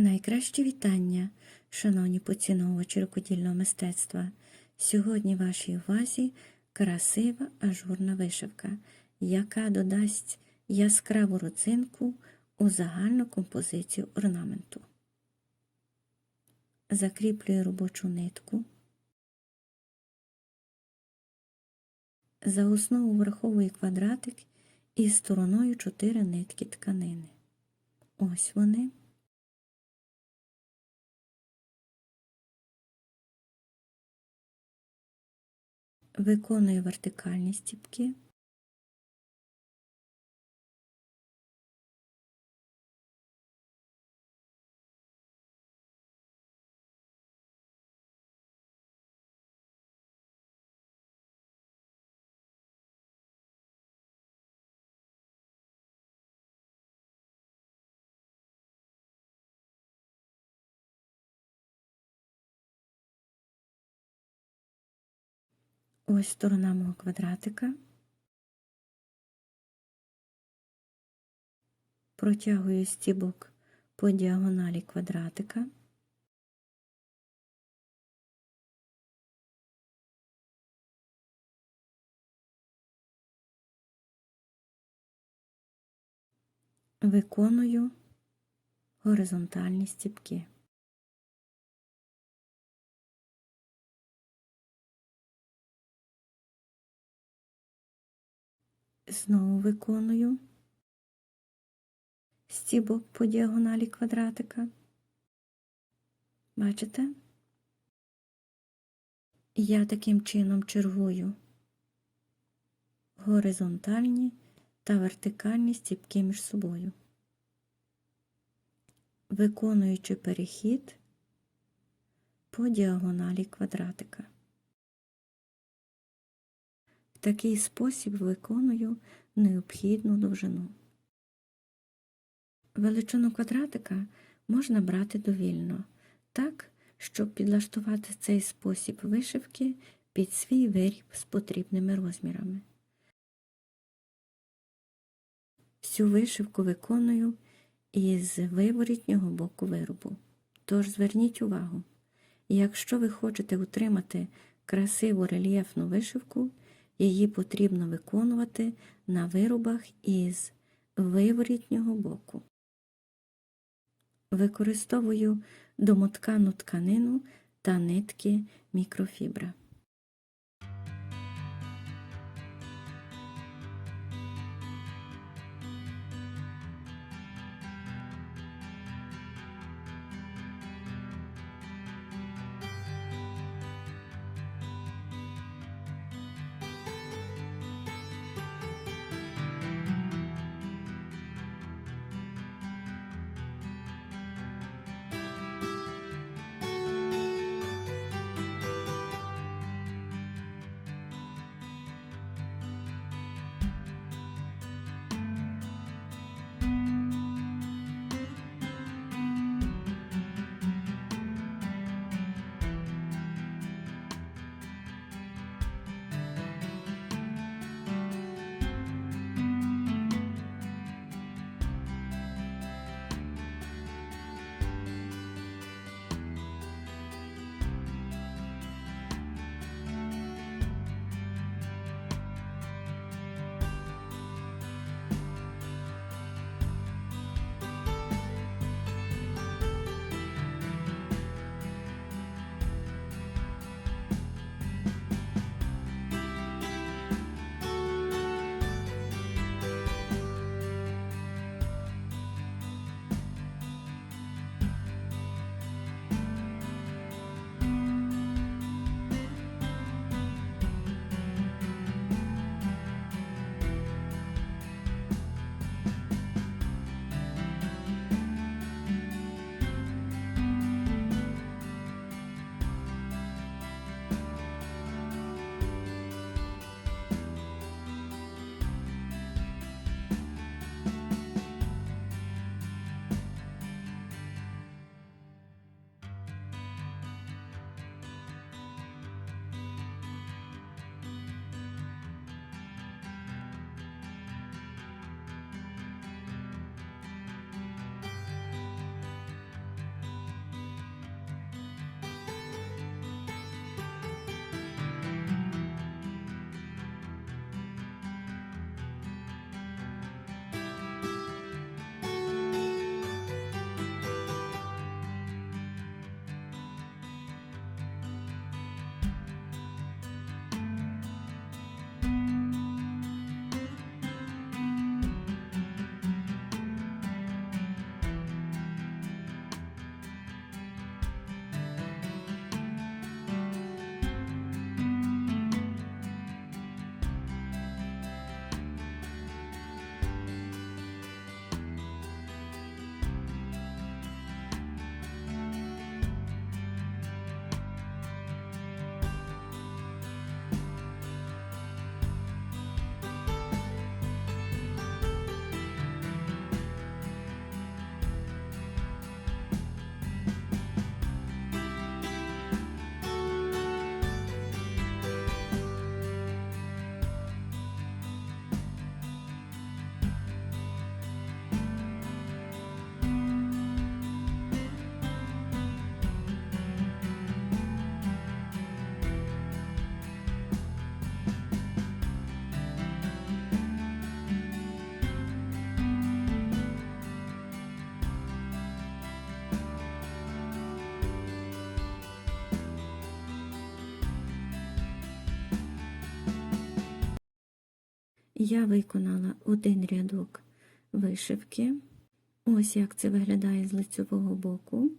Найкращі вітання, шановні поціновувачі рукодільного мистецтва. Сьогодні вашій увазі красива ажурна вишивка, яка додасть яскраву родзинку у загальну композицію орнаменту. Закріплюю робочу нитку. За основу враховую квадратик із стороною 4 нитки тканини. Ось вони. Виконую вертикальні стіпки. Ось сторона мого квадратика. Протягую стібок по діагоналі квадратика. Виконую горизонтальні стіпки. Знову виконую стібок по діагоналі квадратика. Бачите? Я таким чином чергую горизонтальні та вертикальні стіпки між собою, виконуючи перехід по діагоналі квадратика. Такий спосіб виконую необхідну довжину. Величину квадратика можна брати довільно, так, щоб підлаштувати цей спосіб вишивки під свій виріб з потрібними розмірами. Всю вишивку виконую із виворітнього боку виробу. Тож зверніть увагу, якщо ви хочете утримати красиву рельєфну вишивку, Її потрібно виконувати на виробах із виворітнього боку. Використовую домоткану тканину та нитки мікрофібра. Я виконала один рядок вишивки. Ось як це виглядає з лицевого боку.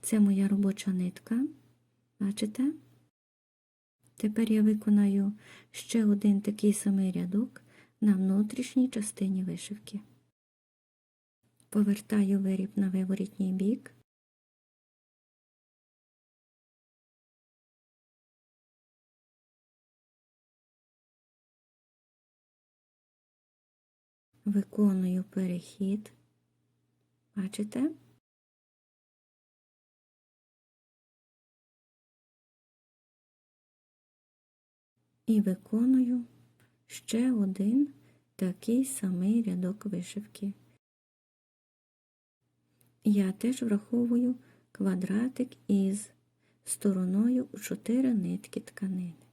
Це моя робоча нитка. Бачите? Тепер я виконаю ще один такий самий рядок на внутрішній частині вишивки. Повертаю виріб на виворітній бік. Виконую перехід. Бачите? І виконую ще один такий самий рядок вишивки. Я теж враховую квадратик із стороною у 4 нитки тканини.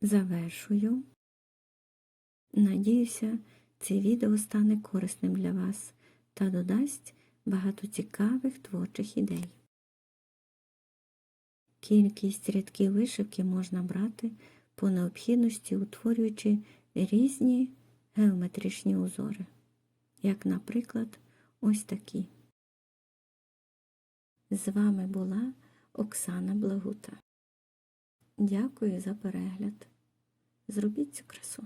Завершую. Надіюся, це відео стане корисним для вас та додасть багато цікавих творчих ідей. Кількість рядків вишивки можна брати по необхідності, утворюючи різні геометричні узори, як, наприклад, ось такі. З вами була Оксана Благута. Дякую за перегляд. Зробіть цю красу.